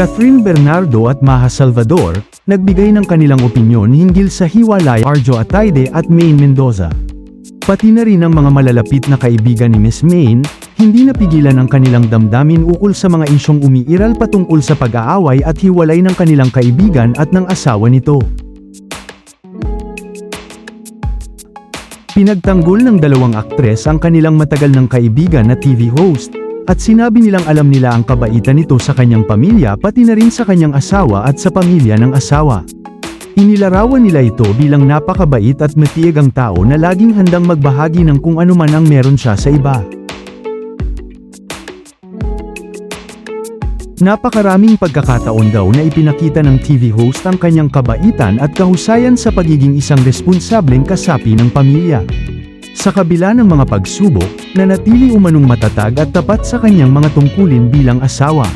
Catherine Bernardo at Maha Salvador, nagbigay ng kanilang opinyon hinggil sa hiwalay Arjo Ataide at Maine Mendoza. Pati na rin ang mga malalapit na kaibigan ni Miss Maine, hindi napigilan ang kanilang damdamin ukol sa mga isyong umiiral patungkol sa pag-aaway at hiwalay ng kanilang kaibigan at ng asawa nito. Pinagtanggol ng dalawang aktres ang kanilang matagal ng kaibigan na TV host, at sinabi nilang alam nila ang kabaitan nito sa kanyang pamilya pati na rin sa kanyang asawa at sa pamilya ng asawa. Inilarawan nila ito bilang napakabait at matiag ang tao na laging handang magbahagi ng kung ano man ang meron siya sa iba. Napakaraming pagkakataon daw na ipinakita ng TV host ang kanyang kabaitan at kahusayan sa pagiging isang responsableng kasapi ng pamilya. Sa kabila ng mga pagsubok, nanatili umanong matatag at tapat sa kanyang mga tungkulin bilang asawa.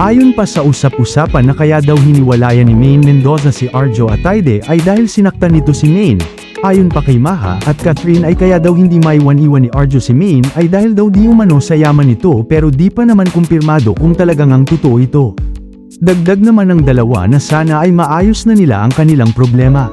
Ayon pa sa usap-usapan na kaya daw hiniwalayan ni Maine Mendoza si Arjo Ataide ay dahil sinaktan nito si Maine. Ayon pa kay Maha at Catherine ay kaya daw hindi maiwan-iwan ni Arjo si Maine ay dahil daw di umano sa yaman nito pero di pa naman kumpirmado kung talagang ang totoo ito. Dagdag naman ng dalawa na sana ay maayos na nila ang kanilang problema.